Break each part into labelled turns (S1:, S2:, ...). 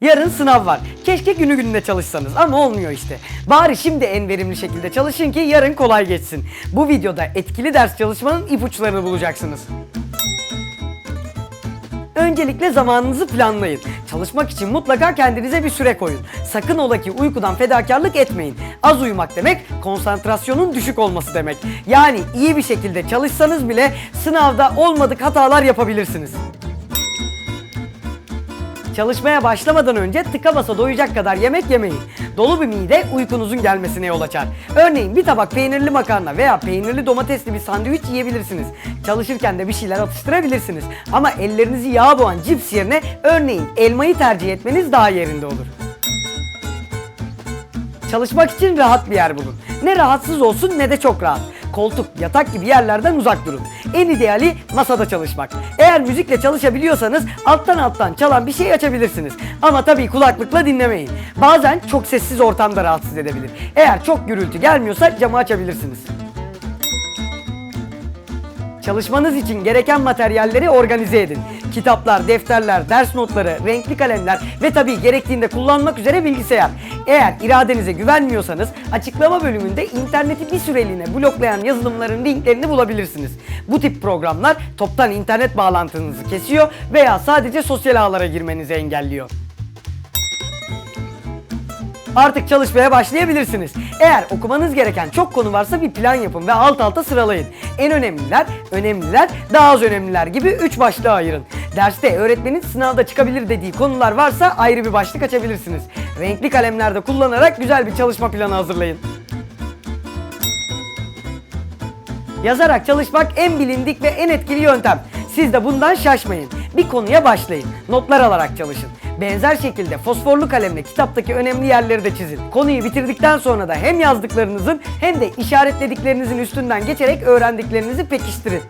S1: Yarın sınav var. Keşke günü gününe çalışsanız ama olmuyor işte. Bari şimdi en verimli şekilde çalışın ki yarın kolay geçsin. Bu videoda etkili ders çalışmanın ipuçlarını bulacaksınız. Öncelikle zamanınızı planlayın. Çalışmak için mutlaka kendinize bir süre koyun. Sakın ola ki uykudan fedakarlık etmeyin. Az uyumak demek konsantrasyonun düşük olması demek. Yani iyi bir şekilde çalışsanız bile sınavda olmadık hatalar yapabilirsiniz. Çalışmaya başlamadan önce tıka basa doyacak kadar yemek yemeyin. Dolu bir mide uykunuzun gelmesine yol açar. Örneğin bir tabak peynirli makarna veya peynirli domatesli bir sandviç yiyebilirsiniz. Çalışırken de bir şeyler atıştırabilirsiniz. Ama ellerinizi yağ boğan cips yerine örneğin elmayı tercih etmeniz daha yerinde olur. Çalışmak için rahat bir yer bulun. Ne rahatsız olsun ne de çok rahat. Koltuk, yatak gibi yerlerden uzak durun. En ideali masada çalışmak. Eğer müzikle çalışabiliyorsanız alttan alttan çalan bir şey açabilirsiniz. Ama tabii kulaklıkla dinlemeyin. Bazen çok sessiz ortamda rahatsız edebilir. Eğer çok gürültü gelmiyorsa camı açabilirsiniz. Çalışmanız için gereken materyalleri organize edin. Kitaplar, defterler, ders notları, renkli kalemler ve tabii gerektiğinde kullanmak üzere bilgisayar. Eğer iradenize güvenmiyorsanız açıklama bölümünde interneti bir süreliğine bloklayan yazılımların linklerini bulabilirsiniz. Bu tip programlar toptan internet bağlantınızı kesiyor veya sadece sosyal ağlara girmenizi engelliyor. Artık çalışmaya başlayabilirsiniz. Eğer okumanız gereken çok konu varsa bir plan yapın ve alt alta sıralayın. En önemliler, önemliler, daha az önemliler gibi 3 başlığa ayırın. Derste öğretmenin sınavda çıkabilir dediği konular varsa ayrı bir başlık açabilirsiniz. Renkli kalemlerde kullanarak güzel bir çalışma planı hazırlayın. Yazarak çalışmak en bilindik ve en etkili yöntem. Siz de bundan şaşmayın. Bir konuya başlayın. Notlar alarak çalışın. Benzer şekilde fosforlu kalemle kitaptaki önemli yerleri de çizin. Konuyu bitirdikten sonra da hem yazdıklarınızın hem de işaretlediklerinizin üstünden geçerek öğrendiklerinizi pekiştirin.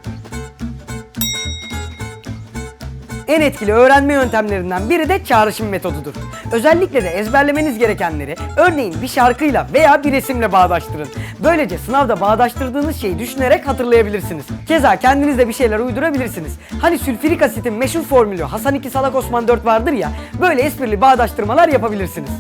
S1: En etkili öğrenme yöntemlerinden biri de çağrışım metodudur. Özellikle de ezberlemeniz gerekenleri örneğin bir şarkıyla veya bir resimle bağdaştırın. Böylece sınavda bağdaştırdığınız şeyi düşünerek hatırlayabilirsiniz. Keza kendiniz de bir şeyler uydurabilirsiniz. Hani sülfürik asitin meşhur formülü Hasan 2 Salak Osman 4 vardır ya, böyle esprili bağdaştırmalar yapabilirsiniz.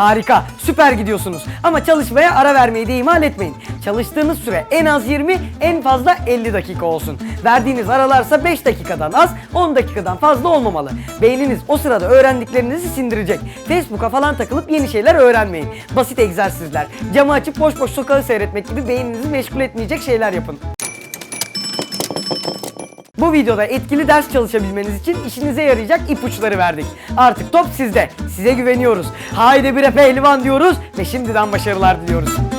S1: Harika, süper gidiyorsunuz. Ama çalışmaya ara vermeyi de ihmal etmeyin. Çalıştığınız süre en az 20, en fazla 50 dakika olsun. Verdiğiniz aralarsa 5 dakikadan az, 10 dakikadan fazla olmamalı. Beyniniz o sırada öğrendiklerinizi sindirecek. Facebook'a falan takılıp yeni şeyler öğrenmeyin. Basit egzersizler, camı açıp boş boş sokağı seyretmek gibi beyninizi meşgul etmeyecek şeyler yapın. Bu videoda etkili ders çalışabilmeniz için işinize yarayacak ipuçları verdik. Artık top sizde. Size güveniyoruz. Haydi bre pehlivan diyoruz ve şimdiden başarılar diliyoruz.